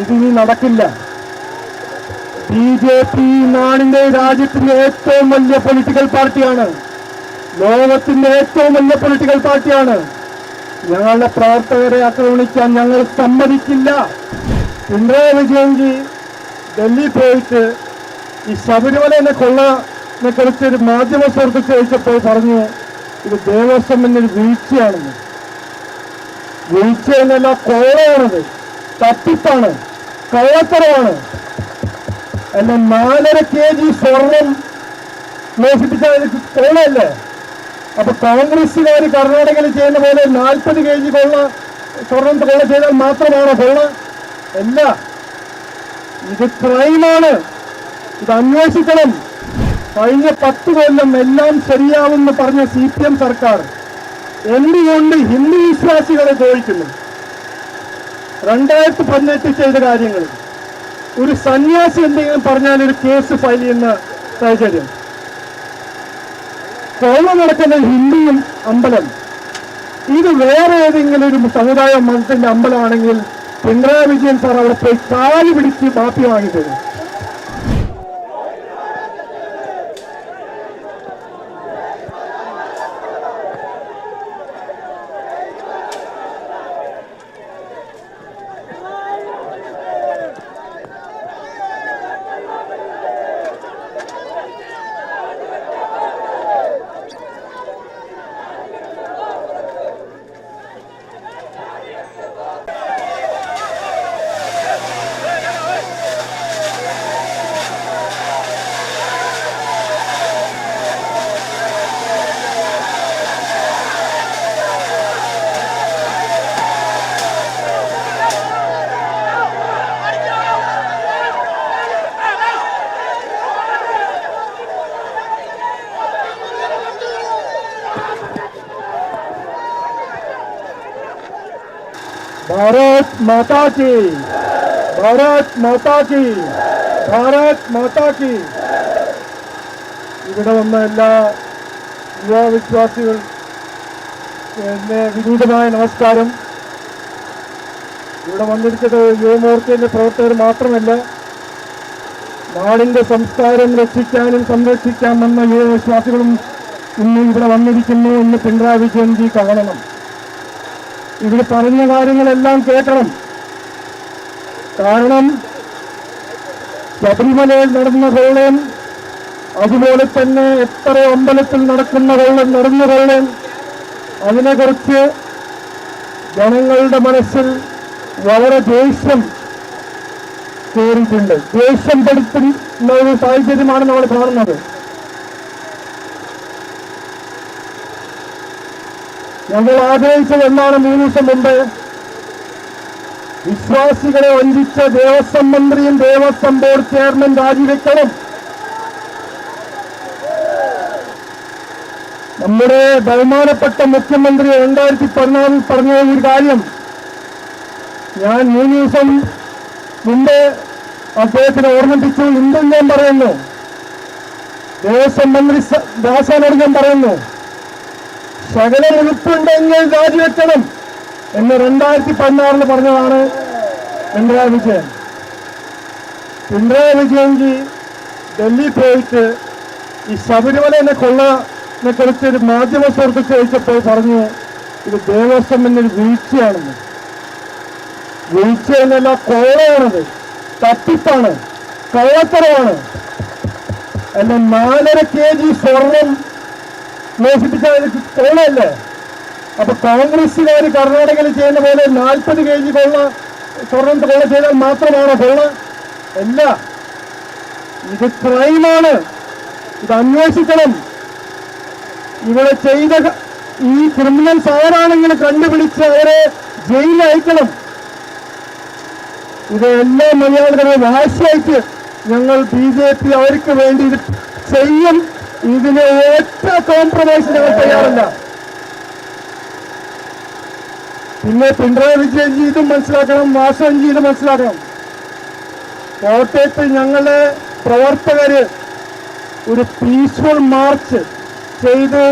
ഇതിനി നടക്കില്ല. B J P നാടിന്റെ രാജ്യത്തിന്റെ ഏറ്റവും വലിയ പൊളിറ്റിക്കൽ പാർട്ടിയാണ് ലോകത്തിന്റെ ഏറ്റവും വലിയ പൊളിറ്റിക്കൽ പാർട്ടിയാണ് ഞങ്ങളുടെ പ്രവർത്തകരെ ആക്രമിക്കാൻ ഞങ്ങൾ സമ്മതിക്കില്ല. പിണറായി വിജയൻജി ഡൽഹി പോയിട്ട് ഈ ശബരിമലനെ കൊള്ളനെ കുറിച്ച് ഒരു മാധ്യമ സുഹൃത്ത് ചോദിച്ചപ്പോൾ പറഞ്ഞു ഇത് ദേവസ്വം എന്നൊരു വീഴ്ചയാണെന്ന്. വീഴ്ച എന്നല്ല കോളയാണത് തട്ടിപ്പാണ് കള്ളത്തരമാണ്. അല്ല നാലര കെ ജി സ്വർണം മോഷിപ്പിച്ചാൽ കൊള്ളയല്ലേ? അപ്പൊ കോൺഗ്രസ്സുകാർ കർണാടകയിൽ ചെയ്യുന്ന പോലെ നാൽപ്പത് കെ ജി കൊള്ള സ്വർണം കൊള്ള ചെയ്താൽ മാത്രമാണോ കൊള്ള? അല്ല. ഇത് ക്രൈമാണ്. ഇത് അന്വേഷിക്കണം. കഴിഞ്ഞ പത്ത് കൊല്ലം എല്ലാം ശരിയാവുമെന്ന് പറഞ്ഞ സി പി എം സർക്കാർ എന്തുകൊണ്ട് ഹിന്ദു വിശ്വാസികളെ ചോദിക്കുന്നു രണ്ടായിരത്തി പതിനെട്ടിൽ ചെയ്ത കാര്യങ്ങൾ. ഒരു സന്യാസി എന്തെങ്കിലും പറഞ്ഞാൽ ഒരു കേസ് ഫയൽ ചെയ്യുന്ന സാഹചര്യം. കോളം നടക്കുന്ന ഹിന്ദിയും അമ്പലം. ഇത് വേറെ ഏതെങ്കിലും ഒരു സമുദായ മതത്തിന്റെ അമ്പലമാണെങ്കിൽ പിണറായി വിജയൻ സാർ അവിടെ പോയി കാൽ പിടിച്ച് മാപ്പി വാങ്ങിത്തരും. ഭാരത് മാതാ കി ഭാരത് മാതാ കി ഭാരത് മാതാ കി ഇവിടെ വന്ന എല്ലാ യുവാവിശ്വാസികൾ എന്നെ വിനീതമായ നമസ്കാരം. ഇവിടെ വന്നിരിച്ചത് യുവമോർച്ചയിലെ പ്രവർത്തകർ മാത്രമല്ല നാടിന്റെ സംസ്കാരം രക്ഷിക്കാനും സംരക്ഷിക്കാമെന്ന യുവവിശ്വാസികളും ഇന്ന് ഇവിടെ വന്നിരിക്കുന്നു എന്ന് പിണറായി വിജയൻജി കാണണം. ഇവിടെ പറഞ്ഞ കാര്യങ്ങളെല്ലാം കേൾക്കണം കാരണം ശബരിമലയിൽ നടന്ന കൊള്ളയും അതുപോലെ തന്നെ എത്ര അമ്പലത്തിൽ നടക്കുന്ന കൊള്ളം നടന്ന കൊള്ളയും അതിനെക്കുറിച്ച് ജനങ്ങളുടെ മനസ്സിൽ വളരെ ദേഷ്യം കയറിയിട്ടുണ്ട് ദേഷ്യം പെടുത്തുന്ന ഒരു സാഹചര്യമാണ് നമ്മൾ കാണുന്നത്. ഞങ്ങൾ ആഗ്രഹിച്ചത് എന്നാണ് മൂന്ന് ദിവസം മുമ്പ്? വിശ്വാസികളെ ഒന്നിച്ച ദേവസ്വം മന്ത്രിയും ദേവസ്വം ബോർഡ് ചെയർമാൻ രാജിവെക്കണം. നമ്മുടെ ബഹുമാനപ്പെട്ട മുഖ്യമന്ത്രി രണ്ടായിരത്തി പതിനാറിൽ പറഞ്ഞ ഒരു കാര്യം. ഞാൻ മൂന്ന് ദിവസം മുമ്പ് അദ്ദേഹത്തിന് ഓർമ്മിപ്പിച്ചു. ഇന്നും ഞാൻ പറയുന്നു. ദേവസ്വം മന്ത്രി ദാസനോട് ഞാൻ പറയുന്നു. ശകലം വെളുപ്പുണ്ടെങ്കിൽ രാജിവെക്കണം എന്ന് രണ്ടായിരത്തി പതിനാറിൽ പറഞ്ഞതാണ് പിണറായി വിജയൻ. പിണറായി വിജയൻജി ഡൽഹി പോയിട്ട് ഈ ശബരിമലനെ കൊള്ളനെ കുറിച്ച് ഒരു മാധ്യമ സുഹൃത്ത് ചോദിച്ചപ്പോൾ പറഞ്ഞു ഇത് ദേവസ്വം എന്നൊരു വീഴ്ചയാണെന്ന്. വീഴ്ച എന്നല്ല കോളയാണത് തട്ടിപ്പാണ് കള്ളത്തരമാണ്. എന്നെ നാലര കെ ജി സ്വർണം മോഷിപ്പിച്ചാൽ കൊള്ളയല്ലേ? അപ്പൊ കോൺഗ്രസ്സുകാർ കർണാടകയിൽ ചെയ്യുന്ന പോലെ നാൽപ്പത് കെ ജി കൊള്ള സ്വർണം കൊള്ള ചെയ്താൽ മാത്രമാണോ കൊള്ള? അല്ല. ഇത് ക്രൈമാണ്. ഇത് അന്വേഷിക്കണം. ഇവിടെ ചെയ്ത ഈ ക്രിമിനൽസ് ആരാണെങ്കിലും കണ്ടുപിടിച്ച് അവരെ ജയിലിൽ അയക്കണം. എല്ലാ മലയാളികളും വാശിയായിട്ട് ഞങ്ങൾ ബി ജെ പി അവർക്ക് വേണ്ടി ഇത് ചെയ്യും. ഇതിന് ഒറ്റ കോംപ്രമൈസ് ഞങ്ങൾ തയ്യാറല്ല. പിന്നെ പിണറായി വിജയൻജി ഇതും മനസ്സിലാക്കണം വാസവൻജി ഇത് മനസ്സിലാക്കണം. കോട്ടയത്ത് ഞങ്ങളെ പ്രവർത്തകര് ഒരു പീസ്ഫുൾ മാർച്ച് ചെയ്ത്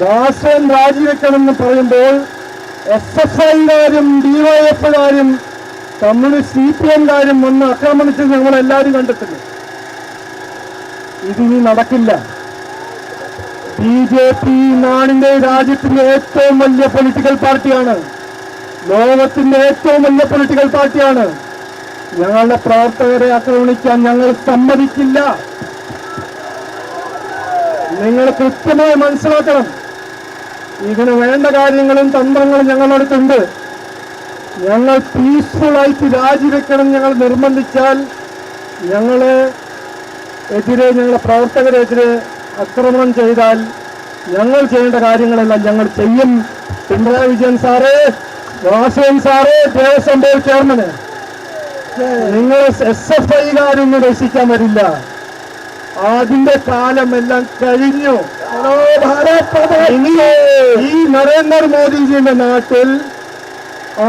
ദാസൻ രാജിവെക്കണമെന്ന് പറയുമ്പോൾ എസ് എഫ് ഐക്കാരും ഡിവൈഎഫുകാരും കമ്മ്യൂണിസ്റ്റ് സി പി എംകാരും വന്ന് ആക്രമണിച്ചത് ഞങ്ങൾ എല്ലാവരും കണ്ടിട്ടുണ്ട് ഇതിനി നടക്കില്ല. ബി ജെ പി നാടിന്റെ രാജ്യത്തിന്റെ ഏറ്റവും വലിയ പൊളിറ്റിക്കൽ പാർട്ടിയാണ് ലോകത്തിന്റെ ഏറ്റവും വലിയ പൊളിറ്റിക്കൽ പാർട്ടിയാണ് ഞങ്ങളുടെ പ്രവർത്തകരെ ആക്രമണിക്കാൻ ഞങ്ങൾ സമ്മതിക്കില്ല. നിങ്ങൾ കൃത്യമായി മനസ്സിലാക്കണം. ഇതിന് വേണ്ട കാര്യങ്ങളും തന്ത്രങ്ങളും ഞങ്ങളടുത്തുണ്ട് ഞങ്ങൾ പീസ്ഫുൾ ആയിട്ട് രാജിവെക്കണം ഞങ്ങൾ നിർബന്ധിച്ചാൽ ഞങ്ങളെ എതിരെ ഞങ്ങളുടെ പ്രവർത്തകരെതിരെ ആക്രമണം ചെയ്താൽ ഞങ്ങൾ ചെയ്യേണ്ട കാര്യങ്ങളെല്ലാം ഞങ്ങൾ ചെയ്യും. Pinarayi Vijayan sir Vasavan sir Devaswom board ചെയർമന് നിങ്ങൾ എസ് എഫ് ഐകാരൊന്നും രക്ഷിക്കാൻ വരില്ല. അതിന്റെ കാലമെല്ലാം കഴിഞ്ഞു. ഈ നരേന്ദ്രമോദിജിയുടെ നാട്ടിൽ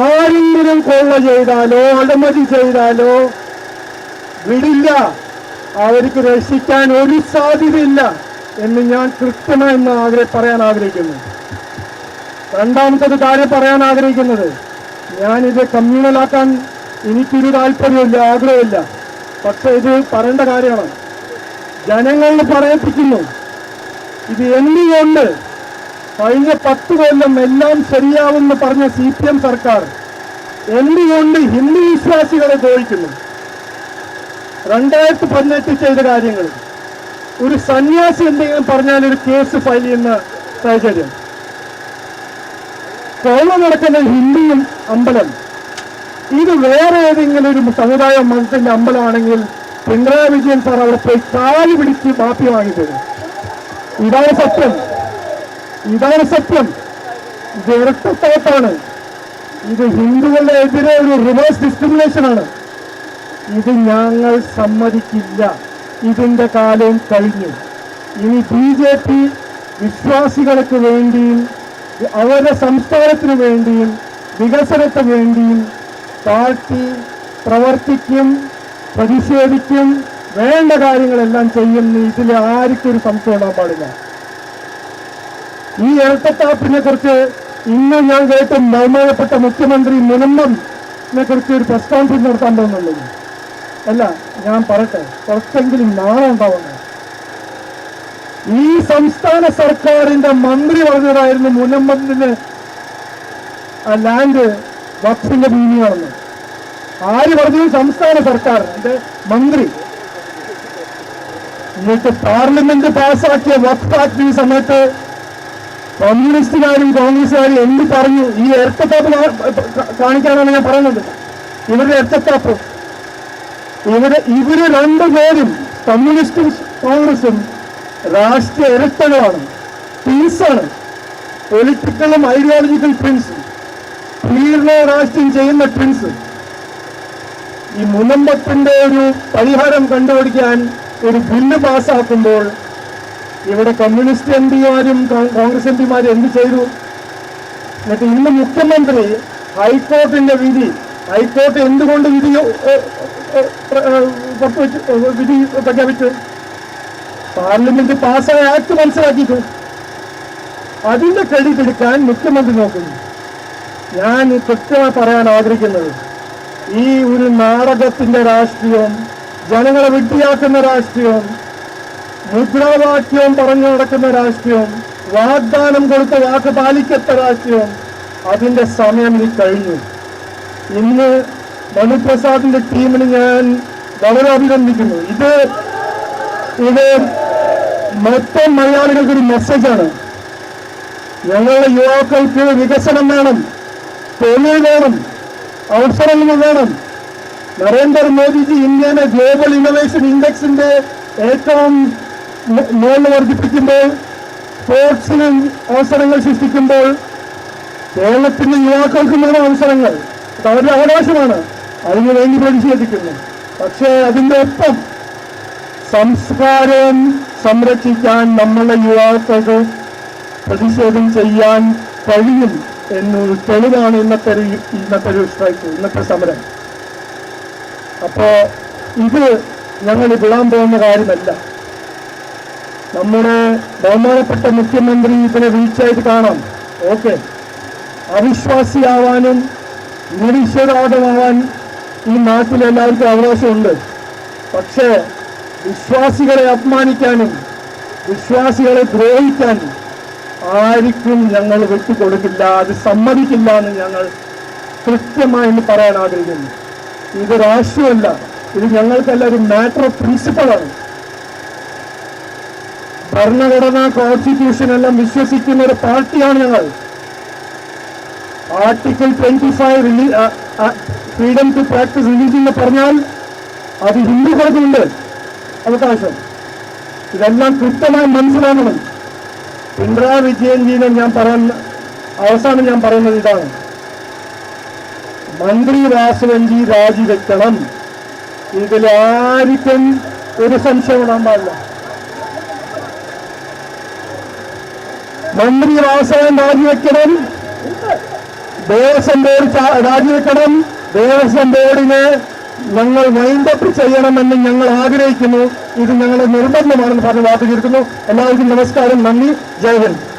ആരെങ്കിലും കൊള്ള ചെയ്താലോ അഴിമതി ചെയ്താലോ വിടില്ല. അവർക്ക് രക്ഷിക്കാൻ ഒരു സാധ്യതയില്ല. എന്ന് ഞാൻ കൃത്യമായി ആഗ്രഹ പറയാൻ ആഗ്രഹിക്കുന്നു. രണ്ടാമത്തത് കാര്യം പറയാൻ ആഗ്രഹിക്കുന്നത് ഞാനിത് കമ്മ്യൂണലാക്കാൻ എനിക്കൊരു താല്പര്യമില്ല ആഗ്രഹമില്ല. പക്ഷെ ഇത് പറയേണ്ട കാര്യമാണ്. ജനങ്ങളിൽ പറയിപ്പിക്കുന്നു. ഇത് എന്തുകൊണ്ട് കഴിഞ്ഞ പത്ത് കൊല്ലം എല്ലാം ശരിയാവുമെന്ന് പറഞ്ഞ സി പി എം സർക്കാർ എന്തുകൊണ്ട് ഹിന്ദു വിശ്വാസികളെ ദ്രോഹിക്കുന്നു? രണ്ടായിരത്തി പതിനെട്ട് ചെയ്ത കാര്യങ്ങൾ. ഒരു സന്യാസി എന്തെങ്കിലും പറഞ്ഞാൽ ഒരു കേസ് ഫയൽ ചെയ്യുന്ന സാഹചര്യം. കൊള്ള നടക്കുന്ന ഹിന്ദിയും അമ്പലം. ഇത് വേറെ ഏതെങ്കിലും ഒരു സമുദായ മതത്തിന്റെ അമ്പലമാണെങ്കിൽ പിണറായി വിജയൻ സാർ അവിടെ പോയി കാൽ പിടിച്ച് മാപ്പി വാങ്ങിത്തരും ഇതാണ് സത്യം. ഇതാണ് സത്യം. ഇത് ഇരട്ടത്തോട്ടാണ് ഇത് ഹിന്ദുക്കളുടെ എതിരെ ഒരു റിവേഴ്സ് ഡിസ്ക്രിമിനേഷൻ ആണ്. ഇത് ഞങ്ങൾ സമ്മതിക്കില്ല. ഇതിന്റെ കാലം കഴിഞ്ഞു. ഇനി ബി ജെ പി വിശ്വാസികൾക്ക് വേണ്ടിയും അവരുടെ സംസ്ഥാനത്തിന് വേണ്ടിയും വികസനത്തിന് വേണ്ടിയും പാർട്ടി പ്രവർത്തിക്കും പ്രതിഷേധിക്കും വേണ്ട കാര്യങ്ങളെല്ലാം ചെയ്യുന്നു ഇതിൽ ആർക്കും ഒരു സംശയം ഉണ്ടാൻ പാടില്ല. ഈ ഇരട്ടത്താപ്പിനെ കുറിച്ച് ഇന്ന് ഞാൻ കേട്ട് ബഹുമാനപ്പെട്ട മുഖ്യമന്ത്രി മുനമ്പനെ കുറിച്ച് ഒരു പ്രസ്താവന നടത്താൻ പോകുന്നുള്ളൂ. അല്ല ഞാൻ പറട്ടെ കുറച്ചെങ്കിലും നാണം ഉണ്ടാവുന്നു ഈ സംസ്ഥാന സർക്കാരിന്റെ മന്ത്രി പറഞ്ഞതായിരുന്നു ആ ലാൻഡ് വക്സിന്റെ ഭൂമിയാണെന്ന് ആര് പറഞ്ഞു? സംസ്ഥാന സർക്കാരിന്റെ മന്ത്രി. എന്നിട്ട് പാർലമെന്റ് പാസ്സാക്കിയ ആക്ട് ഈ സമയത്ത് കമ്മ്യൂണിസ്റ്റുകാരും കോൺഗ്രസുകാരും എന്ത് പറഞ്ഞു? ഈ എർത്തത്താപ്പ് കാണിക്കാനാണ് ഞാൻ പറയുന്നത്. ഇവരുടെ ഇരട്ടത്താപ്പ് ഇവർ ഇവർ രണ്ടുപേരും കമ്മ്യൂണിസ്റ്റും കോൺഗ്രസും രാഷ്ട്രീയ ഇരട്ടകളാണ്. പീസാണ് പൊളിറ്റിക്കലും ഐഡിയോളജിക്കൽ ട്വിൻസ് പീഡന രാഷ്ട്രീയം ചെയ്യുന്ന ട്വിൻസ് ഈ മുനമ്പത്തിന്റെ ഒരു പരിഹാരം കണ്ടുപിടിക്കാൻ ഒരു ബില്ല് പാസ്സാക്കുമ്പോൾ ഇവിടെ കമ്മ്യൂണിസ്റ്റ് എം പിമാരും കോൺഗ്രസ് എം പിമാരും എന്ത് ചെയ്തു? എന്നിട്ട് ഇന്ന് മുഖ്യമന്ത്രി ഹൈക്കോർട്ടിന്റെ വിധി ഹൈക്കോർട്ട് എന്തുകൊണ്ട് വിധി പുറത്തുവെച്ച് വിധി പ്രഖ്യാപിച്ചു. പാർലമെന്റ് പാസ്സായ ആക്ട് മനസ്സിലാക്കിയിട്ട് അതിന്റെ ക്രെഡിറ്റ് എടുക്കാൻ മുഖ്യമന്ത്രി നോക്കുന്നു. ഞാൻ കൃത്യമായി പറയാൻ ആഗ്രഹിക്കുന്നത് ഈ ഒരു നാടകത്തിന്റെ രാഷ്ട്രീയവും ജനങ്ങളെ വിഡ്ഢിയാക്കുന്ന രാഷ്ട്രീയവും മുദ്രാവാക്യവും പറഞ്ഞു നടക്കുന്ന രാഷ്ട്രീയവും വാഗ്ദാനം കൊടുത്ത വാക്ക് പാലിക്കാത്ത രാഷ്ട്രീയവും അതിന്റെ സമയം ഇനി കഴിഞ്ഞു. ഇന്ന് മനുപ്രസാദിന്റെ ടീമിന് ഞാൻ വളരെ അഭിനന്ദിക്കുന്നു. ഇത് ഇത് മൊത്തം മലയാളികൾക്ക് ഒരു മെസ്സേജാണ് ഞങ്ങളുടെ യുവാക്കൾക്ക് വികസനം വേണം തൊഴിൽ വേണം അവസരങ്ങൾ വേണം. നരേന്ദ്രമോദിജി ഇന്ത്യയിലെ ഗ്ലോബൽ ഇന്നോവേഷൻ ഇൻഡെക്സിന്റെ ഏറ്റവും മു- മുകളിൽ വർദ്ധിപ്പിക്കുമ്പോൾ സ്പോർട്സിന് അവസരങ്ങൾ സൃഷ്ടിക്കുമ്പോൾ കേരളത്തിന്റെ യുവാക്കൾക്കും അവസരങ്ങൾ അത് അവരുടെ അവകാശമാണ്. അതിനു വേണ്ടി പ്രതിഷേധിക്കുന്നു. പക്ഷേ അതിന്റെ ഒപ്പം സംസ്കാരം സംരക്ഷിക്കാൻ നമ്മളെ യുവാക്കൾക്ക് പ്രതിഷേധം ചെയ്യാൻ കഴിയും എന്നൊരു തെളിവാണ് ഇന്നത്തെ ഇന്നത്തെ ഒരു സ്ട്രൈക്ക് ഇന്നത്തെ സമരം. അപ്പോ ഇത് ഞങ്ങൾ വിടാൻ പോകുന്ന കാര്യമല്ല. നമ്മുടെ ബഹുമാനപ്പെട്ട മുഖ്യമന്ത്രി ഇതിനെ വീഴ്ചയായിട്ട് കാണാം. ഓക്കെ. അവിശ്വാസിയാവാനും നിരീശ്വരവാദമാവാൻ ഈ നാട്ടിൽ എല്ലാവർക്കും അവകാശമുണ്ട്. പക്ഷേ വിശ്വാസികളെ അപമാനിക്കാനും വിശ്വാസികളെ ദ്രോഹിക്കാനും ആർക്കും ഞങ്ങൾ വിട്ടുകൊടുക്കില്ല. അത് സമ്മതിക്കില്ല എന്ന് ഞങ്ങൾ കൃത്യമായി പറയാൻ ആഗ്രഹിക്കുന്നു. ഇത് ഇത് ഞങ്ങൾക്കല്ല ഒരു മാറ്റർ ഓഫ് പ്രിൻസിപ്പളാണ് ഭരണഘടന കോൺസ്റ്റിറ്റ്യൂഷൻ എല്ലാം വിശ്വസിക്കുന്ന ഒരു പാർട്ടിയാണ് ഞങ്ങൾ. Article twenty five freedom to practice religion എന്ന് പറഞ്ഞാൽ അത് ഹിന്ദു ഹിന്ദുക്കൾക്കുണ്ട് അവകാശം ഇതെല്ലാം കൃത്യമായി മനസ്സിലാക്കണം പിണറായി വിജയൻജിനെ ഞാൻ പറയുന്ന അവസാനം ഞാൻ പറയുന്നത് ഇതാണ്. മന്ത്രി വാസുവൻജി രാജിവെക്കണം. ഇതിൽ ആർക്കും ഒരു സംശയം ഇടാൻ പാടില്ല. മന്ത്രി വാസവൻ രാജിവെക്കണം. ദേവസ്വം ബോർഡ് രാജിവെക്കണം. ദേവസ്വം ബോർഡിനെ ഞങ്ങൾ വൈൻഡപ്പ് ചെയ്യണമെന്ന് ഞങ്ങൾ ആഗ്രഹിക്കുന്നു. ഇത് ഞങ്ങളുടെ നിർബന്ധമാണെന്ന് പറഞ്ഞ് വാർത്ത ചുരുക്കുന്നു എല്ലാവർക്കും നമസ്കാരം. നന്ദി. ജയ് ഹിന്ദ്.